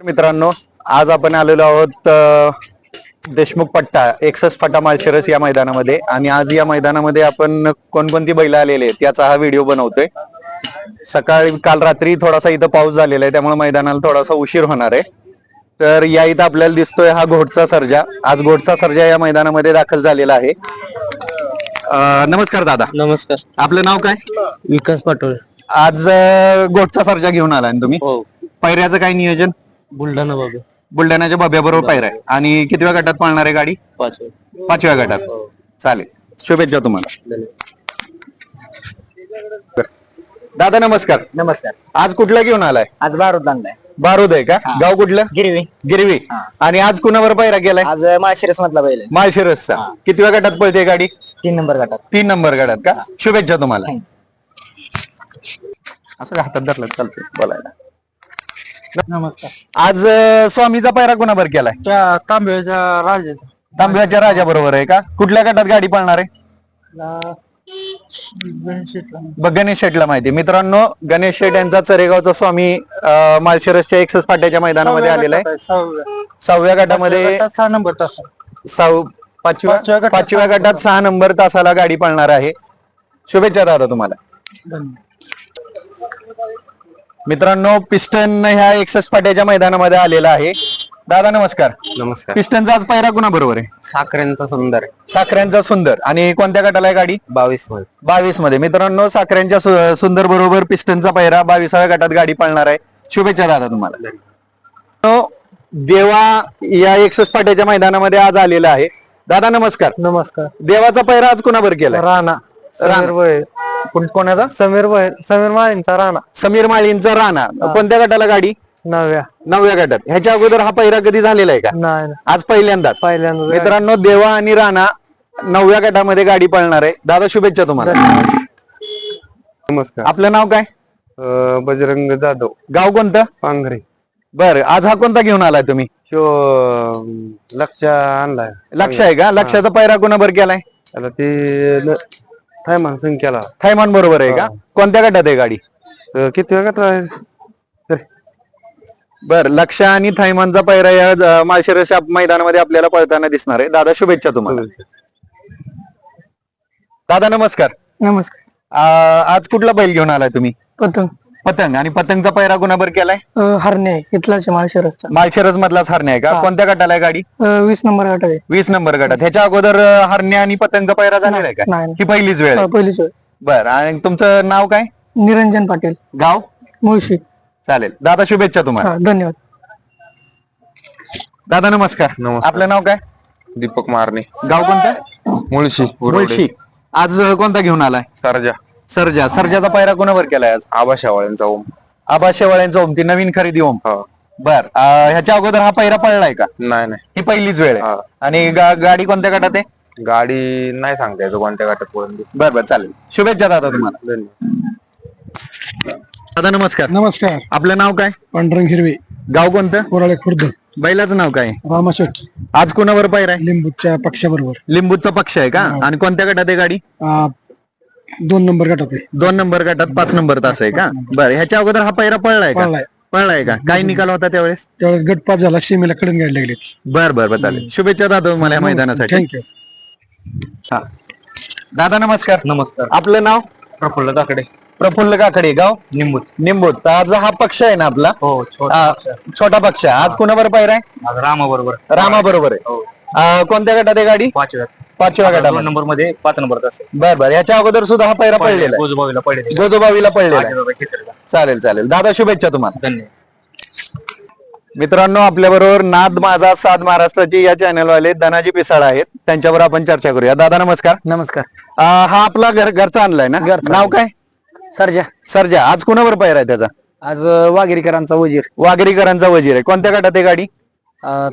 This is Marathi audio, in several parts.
मित्रांनो आज आपण आलेलो आहोत देशमुख पट्टा एक्सस फटा माळशिरस या मैदानामध्ये. आणि आज या मैदानामध्ये आपण कोणकोणती बैल आलेले आहेत याचा हा व्हिडिओ बनवतोय. सकाळी काल रात्री थोडासा इथं पाऊस झालेला आहे त्यामुळे मैदानाला थोडासा उशीर होणार आहे. तर या इथं आपल्याला दिसतोय हा घोटचा सर्जा. आज घोटचा सर्जा या मैदानामध्ये दाखल झालेला आहे. अ, नमस्कार दादा. नमस्कार. आपलं नाव काय? विकास पाटोळे. आज अ, घोटचा सर्जा घेऊन आलाय ना तुम्ही? हो. पैऱ्याचं काय नियोजन? बुलढाणा बाबा. बुलढाण्याच्या बब्याबरोबर पायऱ्या आहे. आणि कितव्या गटात पळणार आहे गाडी? पाच पाचव्या गटात. चालेल. शुभेच्छा तुम्हाला. दादा नमस्कार. नमस्कार. आज कुठला घेऊन आलाय? आज बारूद आणलाय. बारूद आहे का? गाव कुठलं? गिरवी. गिरवी. आणि आज कुणावर पायरा गेलाय? आज माळशिरस मधला बैल आहे. माळशिरसचा. कितव्या गटात पळते गाडी? तीन नंबर गटात. तीन नंबर गटात का? शुभेच्छा तुम्हाला. असं हातात धरलं चालतंय. बोलायला. नमस्कार. आज अं, स्वामीचा पायरा कुणावर केलाय? त्या तांब्याच्या राजा तांब्याच्या राजा बरोबर आहे का? कुठल्या गटात गाडी पळणार आहे? ब- गणेश शेटला माहिती. मित्रांनो गणेश शेट यांचा चरेगावचा स्वामी अं, माळशिरसच्या एक्सस फाट्याच्या मैदानामध्ये आलेला आहे. सहाव्या. गटामध्ये सहा नंबर तास सहाव पाचव्या पाचव्या गटात पाचव्या गटात सहा नंबर तासाला गाडी पळणार आहे. शुभेच्छा दादा तुम्हाला. मित्रांनो पिस्टन ह्या एक्सस फाट्याच्या मैदानामध्ये आलेला आहे. दादा नमस्कार. नमस्कार. पिस्टनचा आज पायरा कुणा बरोबर आहे? साखरेंचा सुंदर. साखऱ्यांचा सुंदर. आणि कोणत्या गटाला आहे गाडी? बावीसमध्ये बावीसमध्ये मित्रांनो साखऱ्यांच्या सु- सुंदर बरोबर पिस्टनचा पायरा बावीसाव्या गटात गाडी पळणार आहे. शुभेच्छा दादा तुम्हाला. देवा या एकसष्ट फाट्याच्या मैदानामध्ये आज आलेला आहे. दादा नमस्कार. नमस्कार. देवाचा पैरा आज कुणाबर केला राणा. समीर भोयर कोणाचा समीर समीर माळींचा राणा. समीर माळींचा राणा. कोणत्या गटाला गाडी? नव्या नवव्या गटात. ह्याच्या अगोदर हा पैरा कधी झालेला आहे का? नाही आज पहिल्यांदाच. पहिल्यांदा मित्रांनो देवा आणि राणा नवव्या गटामध्ये गाडी पळणार आहे. दादा शुभेच्छा तुम्हाला. नमस्कार. आपलं नाव काय? अं, बजरंग जाधव. गाव कोणतं? पांघरे. बर आज हा कोणता घेऊन आलाय तुम्ही? शो लक्ष आणलाय. लक्ष आहे का? लक्षाचा पैरा कोणाबर केलाय? आता ते थैमान संख्याला थैमान बरोबर आहे का? कोणत्या गटात आहे गाडी? अं, किती वेगात बर लक्ष आणि थैमानचा पैरा या ज- माळशिरस मैदानामध्ये आपल्याला पळताना दिसणार आहे. दादा शुभेच्छा तुम्हाला. दादा नमस्कार. नमस्कार. आ, आज कुठला बैल घेऊन आलाय तुम्ही? पतंग. पतंग आणि पतंगचा पैरा कुणाबर केलाय? हरणे इथलाच माळशिरसचा. माळशिरस मधलाच हरणे आहे का? कोणत्या गटाला आहे गाडी? वीस नंबर गटात आहे. वीस नंबर गटात. ह्याच्या अगोदर अ, हरणे आणि पतंगचा पैरा झालेला आहे का? नाही ही पहिलीच वेळ आहे. पहिलीच वेळ. बर आणि तुमचं नाव काय? निरंजन पाटील. गाव? मुळशी. चालेल. दादा शुभेच्छा तुम्हाला. हा धन्यवाद. दादा नमस्कार. नमस्कार. आपलं नाव काय? दीपक मारणे. गाव कोणतं? मुळशी. मुळशी आज अ, कोणता घेऊन आलाय? सरजा. सर्जा सर्जाचा पायरा कोणावर केलाय आज? आबा शेवाळ्यांचा ओम. आबा शेवाळ्यांचा ओम ती नवीन खरेदी ओम. हा. बर अ, ह्याच्या अगोदर हा पायरा पळलाय का? नाही नाही. ही पहिलीच वेळ आहे. हा. आणि गा- गाडी कोणत्या गटात आहे? गाडी नाही सांगता येतो कोणत्या गाठात पळून बर बर चालेल. शुभेच्छा दादा तुम्हाला. धन्यवाद. दादा नमस्कार. नमस्कार. आपलं नाव काय? पांडुरंग हिरवे. गाव कोणतं? कोराळे खुर्द. बैलाचं नाव काय? रामाशेठ. आज कोणावर पायरा आहे? लिंबूच्या पक्षाबरोबर. लिंबूचा पक्ष आहे का? आणि कोणत्या गटात आहे गाडी? दोन नंबर गटात आहे दोन नंबर गटात पाच नंबर तास आहे का? बरं ह्याच्या अगोदर हा पैरा पळलाय का? पळलाय. पळलाय का? काय निकाल होता त्यावेळेस? त्यावेळेस गट पास झाला शिमेला कडून घ्यायला लागले. बर बर बर चालेल. शुभेच्छा दादा मला या मैदानासाठी. थँक्यू हा. दादा नमस्कार. नमस्कार. आपलं नाव? प्रफुल्ल काकडे. प्रफुल्ल काकडे गाव? निंबूत. निंबूत. तर आज हा पक्ष आहे ना आपला? हो हा, छोटा पक्ष. आहे. आज कुणावर पायरा आहे? आज रामा बरोबर रामा बरोबर आहे आ, कोणत्या गटात आहे गाडी? पाचव्या गटात. नंबरमध्ये पाच नंबर बर बर. याच्या अगोदर सुद्धा हा पैरा पडलेला आहे. गोजबावीला पडले गोजोबावीला पडलेला आहे. चालेल चालेल. दादा शुभेच्छा तुम्हाला. धन्यवाद. मित्रांनो आपल्या बरोबर नाद माझा साध महाराष्ट्राची या चॅनल वाले धनाजी पिसाळ आहेत. त्यांच्यावर आपण चर्चा करूया. दादा नमस्कार. नमस्कार. आ, हा आपला घर घरचा आणलाय ना? घरचा नाव काय? सरजा. सरजा. आज कुणावर पैर आहे त्याचा? आज वागिरीकरांचा वजीर. वाघरीकरांचा वजीर आहे. कोणत्या गटात आहे गाडी?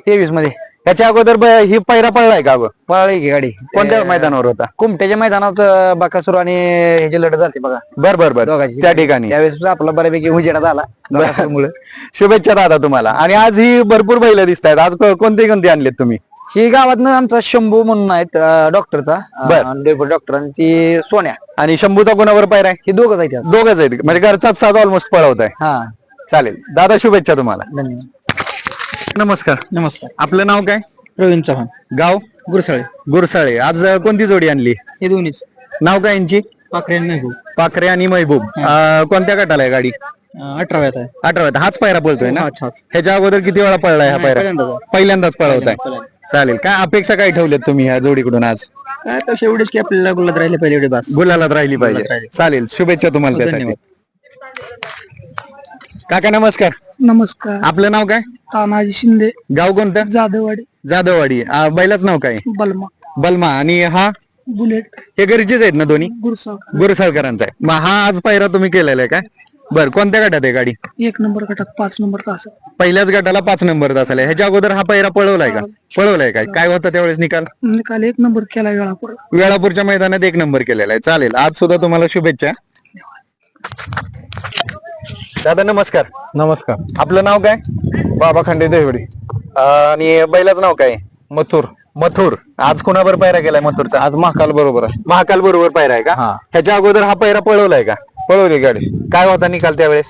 तेवीसमध्ये त्याच्या अगोदर ब- ही पैरा पडलाय का अगं? पळाली की गाडी. कोणत्या मैदानावर होता? कुमट्याच्या मैदानात अं, बाकासूर आणि ह्याची लढत झाली बघा. बर बर बर. दोघांची. त्या ठिकाणी. त्यावेळेस आपला बऱ्यापैकी उजेडात आला. बाकासूरमुळे. शुभेच्छा दादा तुम्हाला. आणि आज ही भरपूर बैल दिसत आहेत. आज को- कोणती कोणती आणलीत तुम्ही? ही गावातनं आमचा शंभू म्हणून आहेत अं, डॉक्टरचा. बर. अं, डेप्युटी डॉक्टर आणि ती सोन्या. आणि शंभूचा कोणावर पैर आहे? ही दोघच आहेत. दोघच आहेत. म्हणजे घरचाच साज ऑलमोस्ट पळवत आहे. हा. चालेल. दादा शुभेच्छा तुम्हाला. धन्यवाद. नमस्कार. नमस्कार. आपलं नाव काय? प्रवीण चव्हाण. गाव? गुरसाळे. गुरसाळे. आज अं, कोणती जोडी आणली? हे दोन्हीच. नाव काय यांची? पाखरे नाही भाऊ पाखरे आणि महबूब. अं, कोणत्या गटाला आहे गाडी? अठराव्यात आहे. अठराव्यात. हाच पायरा पळतोय ना? अच्छा ह्याच्या अगोदर किती वेळा पळलाय हा पायरा? पहिल्यांदाच आहे. पहिल्यांदाच पळवताय. चालेल. काय अपेक्षा काय ठेवल्यात तुम्ही ह्या जोडीकडून आज? काय तसे एवढेच की आपल्याला गुलात राहिले पहिले एवढे बस. गुलालात राहिली पाहिजे. राहिली. चालेल. शुभेच्छा तुम्हाला त्यासाठी. धन्यवाद. काका नमस्कार. नमस्कार. आपलं नाव काय? तानाजी शिंदे. गाव कोणतं? जाधववाडी. जाधववाडी. बैलाच नाव काय? बलमा. बलमा. आणि हा? बुलेट. हे गरजेच आहेत ना दोन्ही? गुरसाव गुरुसाळकरांचा आहे. मग हा आज पायरा तुम्ही केलेला आहे का? बर कोणत्या गटात आहे गाडी? एक नंबर गटात पाच नंबर तास पहिल्याच गटाला पाच नंबर आहे. ह्याच्या अगोदर हा पायरा पळवलाय का? पळवलाय काय? काय होतं त्यावेळेस निकाल? निकाल एक नंबर केला वेळापूर. वेळापूरच्या मैदानात एक नंबर केलेला आहे. चालेल. आज सुद्धा तुम्हाला शुभेच्छा. दादा नमस्कार. नमस्कार. आपलं नाव काय? बाबा खांडे देवडी. आणि बैलाचं नाव काय? मथुर. मथुर. आज कोणावर पायरा केलाय मथुरचा? आज महाकाल बरोबर आहे. महाकाल बरोबर पायरा आहे का? हा. ह्याच्या अगोदर हा पायरा पळवलाय का? पळवली गाडी. काय होता निकाल त्यावेळेस?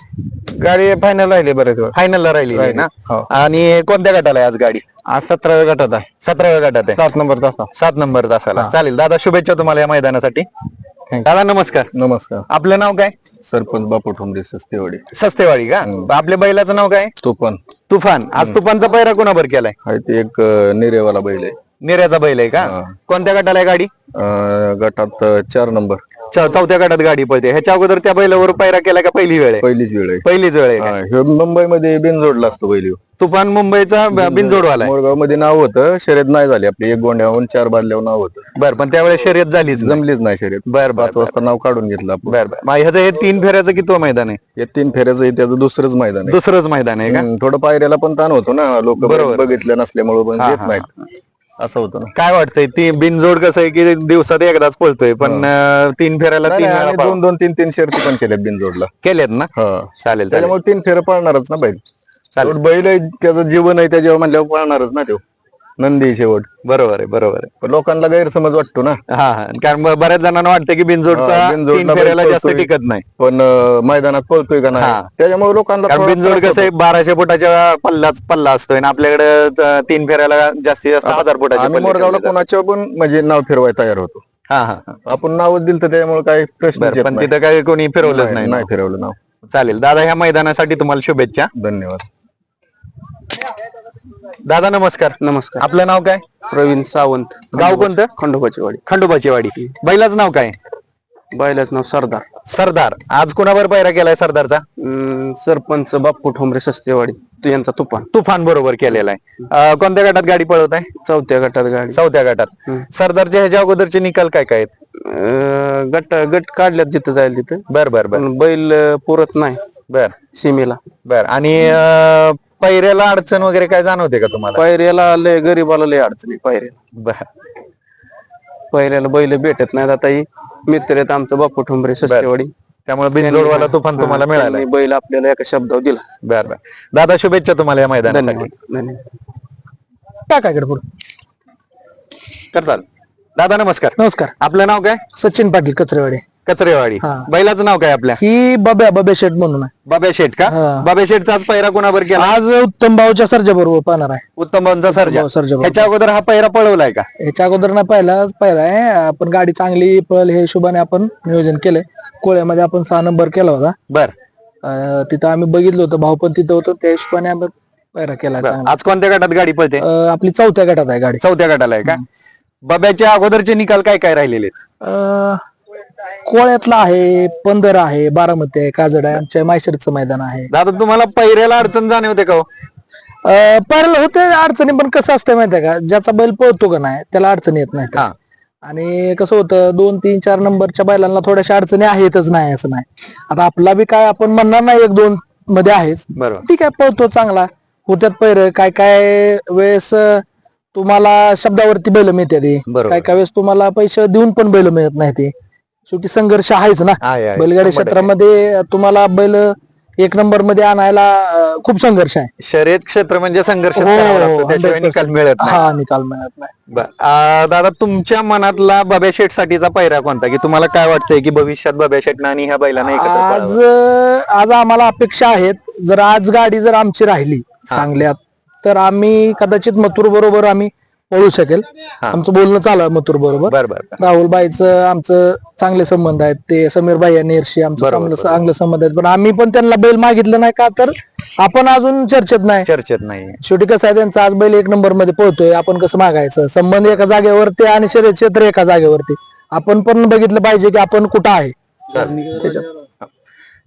गाडी फायनल राहिली बरेच वेळ. फायनलला राहिली ना? हो. आणि कोणत्या गटाला आहे आज गाडी? आज सतराव्या गटात आहे. सतराव्या गटात आहे. सात नंबर तासा सात नंबर तासाला. चालेल. दादा शुभेच्छा तुम्हाला या मैदानासाठी. दादा नमस्कार. नमस्कार. आपलं नाव काय? सरपंच बापू ठोंबरे सस्तेवाडी. सस्तेवाडी का? आपल्या बैलाचं नाव काय? तो पण तुफान. आज तुफानचा पैरा कोणावर केलाय? ते एक अं, निरेवाला बैल आहे. निऱ्याचा बैल आहे का? कोणत्या गटाला आहे गाडी? अं, गटात अं, चार नंबर. च- चौथ्या गटात गाडी पळते. ह्याच्या अगोदर त्या बैलावर पैरा केला का पहिली वेळ आहे? पहिलीच वेळ आहे. पहिलीच वेळ आहे का? हा, ह्यो मुंबईमध्ये बिनजोडला असतो बैल. तुफान मुंबईचा ब- बिनजोडवाला आहे. मोरगावमध्ये नाव होतं शर्यत नाही झाली आपली. एक गोंड्याहून चार बादल्यावर नाव होतं. बर पण त्यावेळेस शर्यत झालीच. जमलीच नाही शर्यत. बर बर पाच वाजता नाव काढून घेतलं आपण. बर बर. मग ह्याचं हे तीन फेऱ्याचं किती मैदान आहे? हे तीन फेऱ्याचं हे त्याचं दुसरंच मैदान आहे. दुसरंच मैदान आहे का? हम्म, थोडं पायऱ्याला पण ताण होतो ना. लोक बघितलं नसल्यामुळे पण येत नाहीत. असं होतं ना. काय वाटतंय? ती बिनजोड कसं आहे की दिवसात एकदाच पळतोय पण अं, तीन फेऱ्याला तीन वेळा पळ- दोन दोन तीन तीन शर्ती पण केल्यात बिनजोडला. केलेत ना? हा. चालेल चालेल. त्याच्यामुळे तीन फेरं पळणारच ना बैल. बैल आहे त्याचं जीवन आहे त्याच्यावर म्हणल्यावर पळणारच ना तो नंदी शेवट. बरोबर आहे बरोबर आहे. पण लोकांना गैरसमज वाटतो ना. हा हा. कारण ब- बऱ्याच जणांना वाटतं की बिनजोडचा हा, बिनजोडला तीन फेऱ्याला बैल जास्त पळतोय. टिकत नाही. पण अं, मैदानात पळतोय का हा. नाही त्याच्यामुळे लोकांना कारण थोडा बिनजोड त्रास कसं आहे बाराशे फुटाच्या पल्लाच पल्ला असतोय आणि आपल्याकडे त- तीन फेऱ्याला जास्तीत जास्त हजार. फुटाचे आम्ही पल्ले मोरगावला ठेवले कोणाच्या पण म्हणजे नाव फिरवायला तयार होतो. जातात. हा हा. हा. आपण नावच दिलं तर त्यामुळे काही प्रश्न बरं, पण तिथं काही कोणी फिरवलंच नाही नाही फिरवलं नाव. चालेल. दादा ह्या मैदानासाठी तुम्हाला शुभेच्छा. धन्यवाद. दादा नमस्कार. नमस्कार. आपलं नाव काय? प्रवीण सावंत. गाव कोणतं? खंडोबाची वाडी. खंडोबाची वाडी. बैलाचं नाव काय? बैलाच नाव सरदार. सरदार. आज कुणावर पायरा केलाय सरदारचा? सरपंच बाप्पू ठोंबरे सस्तेवाडी. तो यांचा तुफान. तुफान बरोबर केलेला आहे. कोणत्या गटात गाडी पळवत आहे? चौथ्या गटात गाडी. चौथ्या गटात. सरदारच्या ह्याच्या अगोदरचे निकाल काय काय आहेत? गट गट काढल्यात जिथं जाईल तिथं. बर बर बर. बैल पुरत नाही. बर. सीमेला. बर. आणि अं, पैऱ्याला अडचण वगैरे काय जाणवते का तुम्हाला? पायऱ्याला लय गरीबाला लय अडचणी पायऱ्याला बर. पायऱ्याला बैल भेटत नाहीत. आता ही मित्र आहेत आमचं बाप्पू ठोंबरे सस्तेवाडी. त्यामुळे बिनजोडवाला तुफान तुम्हाला मिळाला त्यांनी बैल आपल्याला एका शब्दावर दिला. बर बर. दादा शुभेच्छा तुम्हाला या मैदानासाठी. धन्यवाद धन्यवाद. टाकाकडे पुढे. कर चाल दादा नमस्कार. नमस्कार. आपलं नाव काय? सचिन पाटील कचरेवाडी. कचरेवाडी. हा. बैलाचं नाव काय आपल्या? ही बब्या बब्या शेट म्हणून आहे. बाब्या शेठ का? हा. बाब्या शेठचा आज पैरा कोणावर केला? आज उत्तम भाऊच्या सर्जा बरोबर पाहणार आहे. उत्तमचा सर्जा. भाऊ सर्जा बरोबर. ह्याच्या अगोदर हा पैरा पळवलाय का? ह्याच्या अगोदर ना पहिला पहिला आहे. आपण गाडी चांगली पळ हे हिशोबाने आपण नियोजन केलंय. कोळ्यामध्ये आपण सहा नंबर केला होता. बर. अं, तिथं आम्ही बघितलं होतं भाऊ पण तिथं होतं. त्या हिशोबाने आपण पहिला केला चांगला. आज कोणत्या गटात गाडी पळते? अं, आपली चौथ्या गटात आहे गाडी. चौथ्या गटाला आहे का? बाब्याच्या अगोदरचे निकाल काय काय राहिलेले आहेत? अं, कोळ्यातला आहे पंधर आहे बारामती आहे काजड आहे आमच्या माहेश्वरचं मैदान आहे. दादा तुम्हाला पैऱ्याला अडचण जाणवते का हो? पहिलं होते अडचणी पण कसं असतं माहितीये का ज्याचा बैल पळतो का नाही त्याला अडचणी येत नाही. हा. आणि कसं होतं दोन तीन चार नंबरच्या बैलांना थोड्याशा अडचणी आहेतच नाही असं नाही. आता आपला बी काय आपण म्हणणार नाही एक दोन मध्ये आहेच. बरोबर. ठीक आहे पळतो चांगला. होत्यात पैर काय काय वेळेस अं, तुम्हाला शब्दावरती बैल मिळते ती बरोबर. काय काय वेळेस तुम्हाला पैसे देऊन पण बैल मिळत नाही ते शेवटी संघर्ष आहेच ना आहे, आहे. बैलगाडी शंभर टक्के. क्षेत्रामध्ये तुम्हाला बैल एक नंबरमध्ये आणायला अं, खूप संघर्ष आहे शर्यत क्षेत्र म्हणजे संघर्ष हो, करावा लागतो, हो, त्याशिवाय 100% निकाल मिळत नाही हा निकाल मिळत नाही बर. आ, दादा तुमच्या मनातला बब्या शेठ साठीचा पैरा कोणता की तुम्हाला काय वाटतंय की भविष्यात बब्या शेठ आणि ह्या बैलांना एकत्र आज पळावं? आज आम्हाला अपेक्षा आहेत जर आज गाडी जर आमची राहिली सांगल्यात तर आम्ही कदाचित मथुर बरोबर आम्ही पळू शकेल. आमचं बोलणं चालू मथुर बरोबर. बर बर. बर. राहुल बाईचं आमचं चांगले संबंध आहेत. ते समीर बाई आणि इर्षी आमचं चांगलं चांगलं संबंध आहेत. पण आम्ही पण त्यांना बैल मागितलं नाही का? तर आपण अजून चर्चेत नाही. चर्चेत नाही. शेवटी कसं आहे त्यांचा आज बैल एक नंबरमध्ये पळतोय. आपण कसं मागायचं? संबंध एका जागेवरती आणि शर्यत क्षेत्र एका जागेवरती. आपण पण बघितलं पाहिजे की आपण कुठं आहे.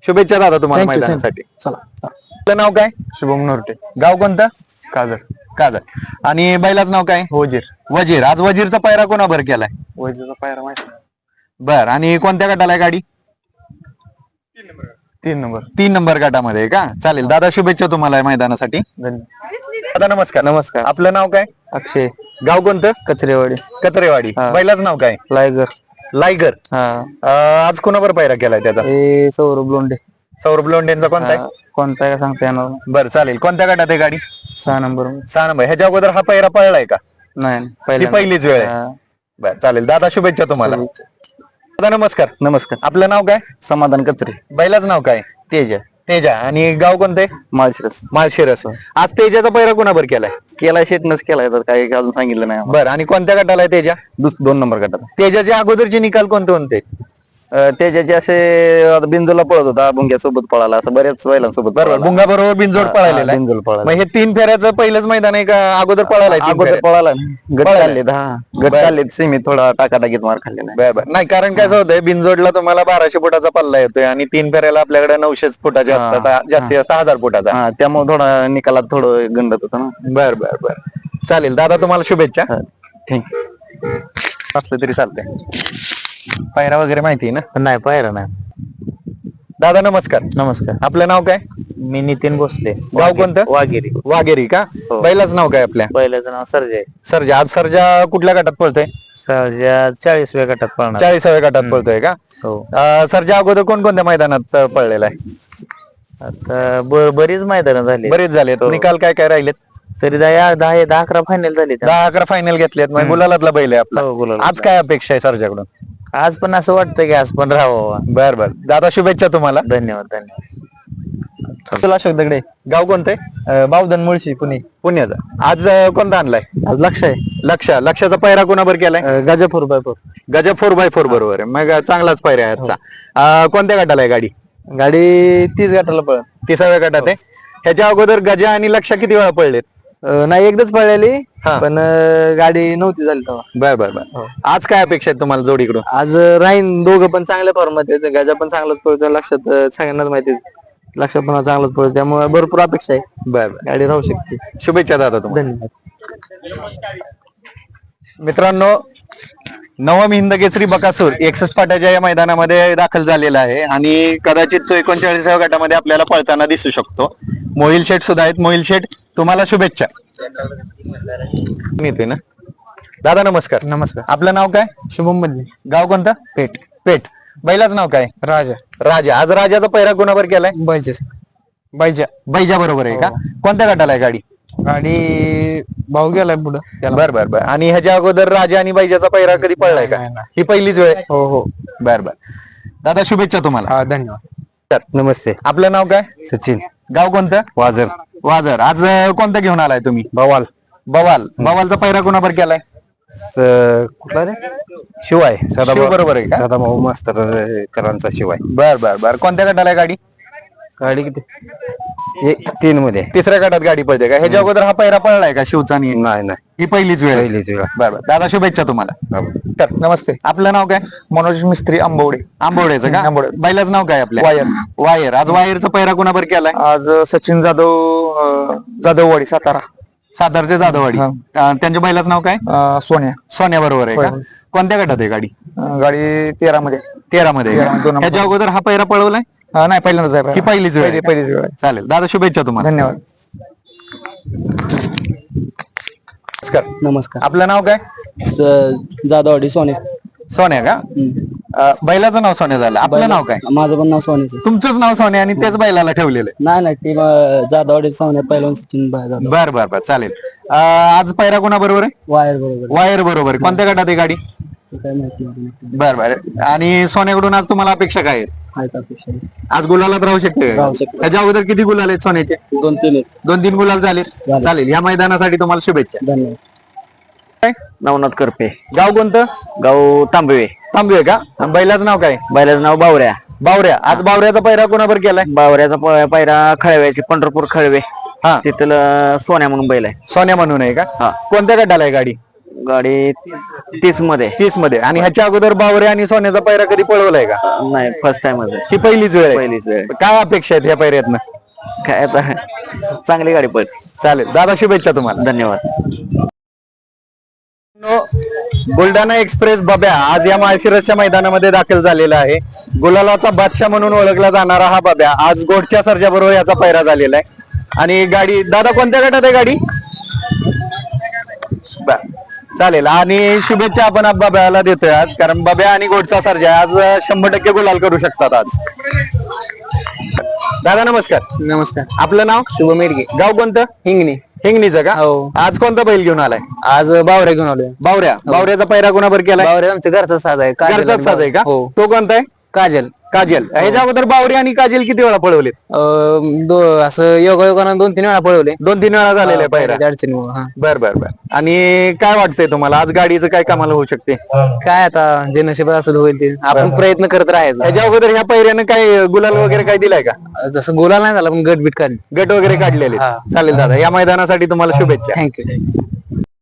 शुभेच्छा दादा तुम्हाला Thank you, thank you. मैदानासाठी. चला. आपलं नाव काय? शुभम नोरटे. गाव कोणतं? काजर काजर आणि बैलाचं नाव काय? वजीर. वजीर. आज वजीरचा पायरा कोणाभर केलाय? वजीरचा पायरा माहिती बर. आणि कोणत्या गटाला आहे गाडी? तीन नंबर तीन नंबर. गटामध्ये आहे का? चालेल. दादा शुभेच्छा तुम्हाला या मैदानासाठी. धन्यवाद. दादा नमस्कार. नमस्कार. आपलं नाव काय? अक्षय. गाव कोणतं? कचरेवाडी. कचरेवाडी. हा. बैलाचं नाव काय? लायगर. लायगर. हा. अं, आज कोणावर पायरा केलाय त्याचा? हे सौरभ लोंढे. सौरभ लोंढेंचा कोणता आहे? कोणता आहे का सांगता येणार नाही. बरं चालेल. कोणत्या गटात आहे गाडी? सहा नंबर. सहा नंबर. ह्याच्या अगोदर हा पायरा पळलाय का? नाही ही पहिल्यांदा. पहिलीच वेळ आहे. हा, बरं चालेल. दादा शुभेच्छा तुम्हाला. दादा नमस्कार. नमस्कार. आपलं नाव काय? समाधान कचरे. बैलाचं नाव काय? तेज. तेजा. आणि गाव कोणते? माळशिरस. माळशिरस. आज तेजाचा पैरा कोणावर केलाय? केलाय शेतनच केलाय तर काही अजून सांगितलं नाही आम्हाला. बरं आणि कोणत्या गटाला आहे तेजा? दुस दोन नंबर गटात तेजाच्या अगोदरचे निकाल कोणते कोणते तेजाचे असे बिंदूला पळत होता भुंग्यासोबत पळाला असं बऱ्याच बैलांसोबत बरोबर पळाला. बुंगा बरोबर बिनजोड हा, पळालेला. बिनजोड. मग हे तीन फेऱ्याचं पहिलंच मैदान आहे का अगोदर पळाला अगोदर पळाला. गट पळाला. काढले हा गट बरं. थोडा टाकाटाकीत मार खाल्ले नाही बरं बरं. नाही कारण काय होतंय बिनजोडला तुम्हाला बाराशे फुटाचा पल्ला येतोय आणि तीन फेऱ्याला आपल्याकडे नऊशे फुटाचे हा, असतात जास्तीत जास्त हजार फुटाचा हा त्यामुळे थोडा निकालात थोडं गंडत होतं ना बर बर बर चालेल दादा तुम्हाला शुभेच्छा ठीक असलं तरी चालतंय. पायरा वगैरे माहिती आहे ना? नाही पाहिला नाही. दादा नमस्कार. नमस्कार. आपलं नाव काय? मी नितीन भोसले. गाव कोणतं? वाघेरी. वाघेरी का? हो. बैलाच नाव काय आपल्या? पहिल्याचं नाव सर्जय. सरजा आज सरजा कुठल्या गटात पळतोय? सर्जा चाळीसव्या गटात पळणार. चाळीसाव्या गटात पळतोय का? हो. अं, सरजा अगोदर कोणकोणत्या मैदानात अं, पळलेला आहे? आता ब- बरीच मैदान झाली. बरेच झाले. हो. निकाल काय काय राहिलेत? तरी दहा दहा दहा अकरा फायनल झाली दहा अकरा फायनल घेतलेत. मग गुलालातला बैल आहे आपला. हो, गुलालातला. आज काय अपेक्षा आहे सरजाकडून? आज पण असं वाटतं की आज पण राहावं बर बर. दादा शुभेच्छा तुम्हाला. धन्यवाद धन्यवाद. तुला अशोक दगडे. गाव कोणते बावधन मुळशी पुणे. पुण्याचा. आज अं, कोणता आणलाय? आज लक्ष आहे. लक्ष लक्षाचा पैरा कोणाबर केलाय? गाजापूर बायपूर गजब फोर बाय फोर बरोबर आहे. मग चांगलाच पैरा आहे आजचा. अं, कोणत्या गटाला आहे गाडी? गाडी तीस गटाला पळ तिसाव्या गटात आहे. ह्याच्या अगोदर गजा आणि लक्ष किती वेळा पडलेत नाही एकदाच पळलेली हा. पण अं, गाडी नव्हती झाली तेव्हा. बर बर बर. आज काय अपेक्षा आहे तुम्हाला जोडीकडून? आज राहीन दोघं पण चांगल्या फॉर्ममध्ये गाजा पण चांगलाच पळतो लक्षात अं, सगळ्यांनाच माहिती आहे. लक्षात पण चांगलाच पळतो त्यामुळे भरपूर अपेक्षा आहे. बर बर. गाडी राहू शकते. शुभेच्छा दादा तुम्हाला. धन्यवाद. मित्रांनो नवम हिंद केसरी बकासूर एकसष्ट फाट्याच्या या मैदानामध्ये दाखल झालेला आहे. आणि कदाचित तो एकोणचाळीसाव्या गटामध्ये आपल्याला पळताना दिसू शकतो. मोहिल शेठ सुद्धा आहेत. मोहिल शेठ तुम्हाला शुभेच्छा. येते ना? दादा नमस्कार. नमस्कार. आपलं नाव काय? शुभम बदले. गाव कोणतं? पेठ. पेठ. बैलाचं नाव काय? राजा. राजा. आज राजाचा पैरा कोणावर केलाय? बायचे बायच्या बैजा बरोबर आहे का? कोणत्या गटाला आहे गाडी? गाडी भाऊ गेलाय पुढं. बर बर बर. आणि ह्याच्या अगोदर राजा आणि बैजाचा पैरा कधी पडलाय का? ही पहिलीच वेळ आहे? हो हो. बर बर. दादा शुभेच्छा तुम्हाला. हा धन्यवाद. नमस्ते. आपलं नाव काय? सचिन. गाव कोणतं? वाजर. वाजर. आज अं, कोणतं घेऊन आलाय तुम्ही? बवाल. बवाल. बवालचा पैरा कोणावर केलाय? कुठला रे? शिवाय. शिव बरोबर आहे का? सदाभाऊ मास्तर करांचा शिवाय. बर बर बर. कोणत्या गटाला आहे गाडी? गाडी किती? एक तीन मध्ये. तिसऱ्या गटात गाडी पळते का? ह्याच्या अगोदर हा पैरा पळलाय का शिवचा आणि नाही नाही. ही पहिलीच वेळ आहे. पहिलीच वेळ. बर दादा शुभेच्छा तुम्हाला. तर नमस्ते. आपलं नाव काय? मनोज मिस्त्री आंबवडे आंबवड्याचं का? बैलाचं नाव काय आपल्या? वायर. वायर. आज वायरचा पैरा कोणावर केलाय? आज सचिन जाधव अं, जाधववाडी सातारा. सातारचे जाधववाडी. हा. अं, त्यांच्या बैलाचं नाव काय? अं, सोन्या. सोन्या बरोबर आहे का? होय. कोणत्या गटात आहे गाडी? अं, गाडी तेरा मध्ये तेरा मध्ये तेरा, दोन नंबर. ह्याच्या अगोदर हा पैरा पळवलाय? अं, नाही पहिल्यांदाच आहे ही पहिलीच वेळ आहे. पहिली- पहिलीच वेळ आहे. चालेल. दादा शुभेच्छा तुम्हाला. धन्यवाद. नमस्कार. नमस्कार. आपलं नाव काय? जाधववाडी सोने सोन्या का? अं, बैलाचं नाव सोन्या झालं. आपलं नाव काय? माझं पण नाव सोनेच तुमचंच नाव सोन्या आणि त्याच बैलाला ठेवलेलं आहे. नाही नाही ती जाधववाडी सोने पहिलवान सचिन भाई जाधव. बर बर बर. चालेल. अं, आज पैरा कोणा बरोबर आहे? वायर बरोबर. वायर बरोबर. आहे. कोणत्या गटात आहे गाडी? काय माहिती नाही. बर बर. आणि सोन्याकडून आज तुम्हाला अपेक्षा काय अपेक्षा. आज गुलालात राहू शकते का? राहू शकते. त्याच्या अगोदर किती गुलाल आहेत सोन्याचे? दोन तीन आहेत. दोन तीन गुलाल झाले झाले. चालेल या मैदानासाठी तुम्हाला शुभेच्छा. धन्यवाद. नवनाथ करपे. गाव कोणतं? गाव तांबवे. तांबे का? आणि बैलाचं नाव काय? बैलाचं नाव बावऱ्या. बावऱ्या. आज बावऱ्याचा पैरा कोणावर केलाय? बावऱ्याचा प- पायरा खळव्याची पंढरपूर खळवे. हा. तिथलं सोन्या म्हणून बैल आहे. सोन्या म्हणून आहे का? हा. कोणत्या गटाला आहे गाडी? गाडी तीसमध्ये. तीसमध्ये. आणि ह्याच्या अगोदर बावरे आणि सोन्याचा पैरा कधी पळवलाय का? नाही फर्स्ट टाइमच आहे. ही पहिलीच वेळ आहे. पहिलीच वेळ काय अपेक्षा आहेत ह्या पैऱ्यातनं काय आता चांगली गाडी पळ चालेल. दादा शुभेच्छा तुम्हाला. धन्यवाद. बुलढाणा एक्सप्रेस बब्या आज या माळशिरसच्या मैदानामध्ये दाखल झालेला आहे. गुलालाचा बादशाह म्हणून ओळखला जाणारा हा बब्या आज गोडच्या सर्जा बरोबर याचा पैरा झालेला आहे. आणि गाडी दादा कोणत्या गटात आहे गाडी. चालेल. आणि शुभेच्छा आपण आप बब्याला देतोय आज कारण बब्या आणि गोडचा सर्जा आज शंभर टक्के गुलाल करू शकतात आज. दादा नमस्कार. नमस्कार. आपलं नाव? शुभ मेडगे गाव कोणतं? हिंगणी. हिंगणीचं का? हो. आज कोणता बैल घेऊन आलाय? आज बावऱ्या घेऊन आलोय. बावऱ्या. बावऱ्याचा पैरा कोणाबर केलाय? बावऱ्या आमच्या घरचा साज आहे. घरचाच साज आहे का? हो. तो कोणता आहे? काजल. काजल. ह्याच्या अगोदर बावरी आणि काजल किती वेळा पळवले अं, दो- असं योगा योगानं दोन तीन वेळा पळवले. दोन तीन वेळा झालेले पैरा अडचणीमुळे हा. बर बर बर. आणि काय वाटतंय तुम्हाला? आज गाडीचं काय कामाला होऊ शकते? काय आता जे नशीब असेल होईल ते. आपण प्रयत्न करत राहायचा. ह्याच्या अगोदर ह्या पैऱ्यानं काय गुलाल वगैरे काय दिलाय का? जसं गोला नाही झाला पण गट बीट काढली. गट वगैरे काढलेले. हा. चालेल दादा या मैदानासाठी तुम्हाला शुभेच्छा. थँक्यू